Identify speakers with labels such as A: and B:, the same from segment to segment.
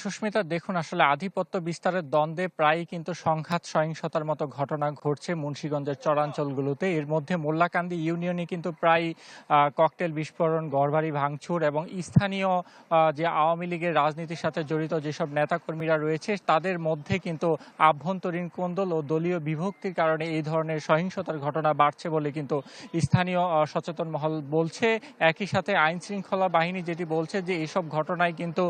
A: সুস্মিতা, দেখুন আসলে আধিপত্য বিস্তারের দ্বন্দ্বে প্রায়ই কিন্তু সংঘাত, সহিংসতার মতো ঘটনা ঘটছে মুন্সিগঞ্জের চরাঞ্চলগুলোতে। এর মধ্যে মোল্লাকান্দি ইউনিয়নে কিন্তু প্রায় ককটেল বিস্ফোরণ, ঘরবাড়ি ভাঙচুর এবং স্থানীয় যে আওয়ামী লীগের রাজনীতির সাথে জড়িত যেসব নেতাকর্মীরা রয়েছে, তাদের মধ্যে কিন্তু আভ্যন্তরীণ কোন্দল ও দলীয় বিভক্তির কারণে এই ধরনের সহিংসতার ঘটনা বাড়ছে বলে কিন্তু স্থানীয় সচেতন মহল বলছে। একই সাথে আইন শৃঙ্খলা বাহিনী যেটি বলছে যে এসব ঘটনায় কিন্তু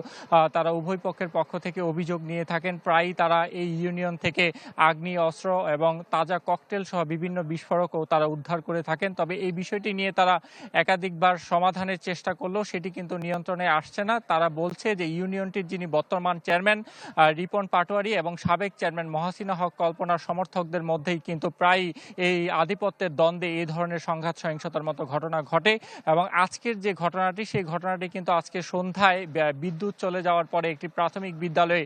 A: তারা উভয় পক্ষের পক্ষ থেকে অভিযোগ নিয়ে থাকেন। প্রায়ই তারা এই ইউনিয়ন থেকে আগ্নেয় অস্ত্র এবং তাজা ককটেল সহ বিভিন্ন বিস্ফোরকও তারা উদ্ধার করে থাকেন। তবে এই বিষয়টি নিয়ে তারা একাধিকবার সমাধানের চেষ্টা করলেও সেটি কিন্তু নিয়ন্ত্রণে আসছে না। তারা বলছে যে ইউনিয়নটির যিনি বর্তমান চেয়ারম্যান রিপন পাটোয়ারি এবং সাবেক চেয়ারম্যান মহাসিনা হক কল্পনার সমর্থকদের মধ্যেই কিন্তু প্রায় এই আধিপত্যের দ্বন্দ্বে এই ধরনের সংঘাত, সহিংসতার মতো ঘটনা ঘটে। এবং আজকের যে ঘটনাটি, সেই ঘটনাটি কিন্তু আজকে সন্ধ্যায় বিদ্যুৎ চলে যাওয়ার পরে একটি প্রাথমিক বিদ্যালয়ে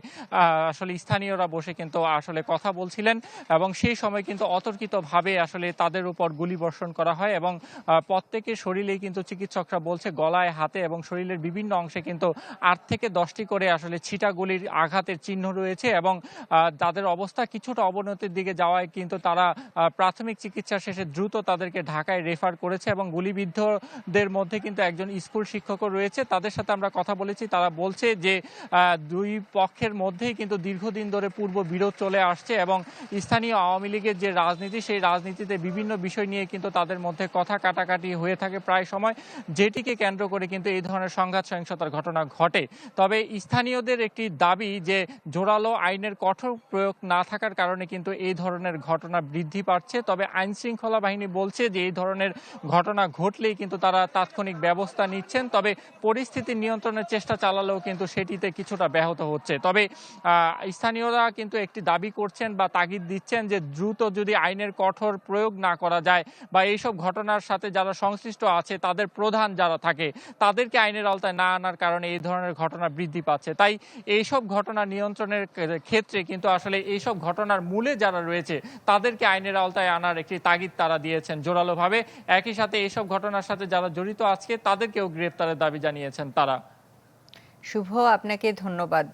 A: আসলে স্থানীয়রা বসে কিন্তু আসলে কথা বলছিলেন এবং সেই সময় কিন্তু অতর্কিতভাবে আসলে তাদের উপর গুলি বর্ষণ করা হয় এবং প্রত্যেকের শরীরেই কিন্তু চিকিৎসকরা বলছে গলায়, হাতে এবং শরীরের বিভিন্ন অংশে কিন্তু আট থেকে দশটি করে আসলে ছিটা গুলির আঘাতের চিহ্ন রয়েছে এবং তাদের অবস্থা কিছুটা অবনতির দিকে যাওয়ায় কিন্তু তারা প্রাথমিক চিকিৎসা শেষে দ্রুত তাদেরকে ঢাকায় রেফার করেছে এবং গুলিবিদ্ধদের মধ্যে কিন্তু একজন স্কুল শিক্ষকও রয়েছে। তাদের সাথে আমরা কথা বলেছি। তারা বলছে যে দুই পক্ষের মধ্যেই কিন্তু দীর্ঘদিন ধরে পূর্ব বিরোধ চলে আসছে এবং স্থানীয় আওয়ামী লীগের যে রাজনীতি, সেই রাজনীতিতে বিভিন্ন বিষয় নিয়ে কিন্তু তাদের মধ্যে কথা কাটাকাটি হয়ে থাকে প্রায় সময়, যেটিকে কেন্দ্র করে কিন্তু এই ধরনের সংঘাত সহিংসতার ঘটনা ঘটে। তবে স্থানীয়দের একটি দাবি যে জোরালো আইনের কঠোর প্রয়োগ না থাকার কারণে কিন্তু এই ধরনের ঘটনা বৃদ্ধি পাচ্ছে। তবে আইন শৃঙ্খলা বাহিনী বলছে যে এই ধরনের ঘটনা ঘটলেই কিন্তু তারা তাৎক্ষণিক ব্যবস্থা নিচ্ছেন। তবে পরিস্থিতি নিয়ন্ত্রণের চেষ্টা চালালেও কিন্তু সেটিতে কিছুটা ব্যাহত হচ্ছে। তবে স্থানীয়রা কিন্তু একটি দাবি করছেন বা তাগিদ দিচ্ছেন যে দ্রুত যদি আইনের কঠোর প্রয়োগ না করা যায় বা এইসব ঘটনার সাথে যারা সংশ্লিষ্ট আছে, তাদের প্রধান যারা থাকে, তাদেরকে আইনের আওতায় না আনার কারণে এই ধরনের ঘটনা বৃদ্ধি পাচ্ছে। তাই এইসব ঘটনা নিয়ন্ত্রণের ক্ষেত্রে কিন্তু আসলে এইসব ঘটনার মূলে যারা রয়েছে, তাদেরকে আইনের আওতায় আনার একটি তাগিদ তারা দিয়েছেন জোরালোভাবে। একই সাথে এইসব ঘটনার সাথে যারা জড়িত আজকে, তাদেরকেও গ্রেপ্তারের দাবি জানিয়েছেন তারা।
B: শুভ আপনাকে ধন্যবাদ।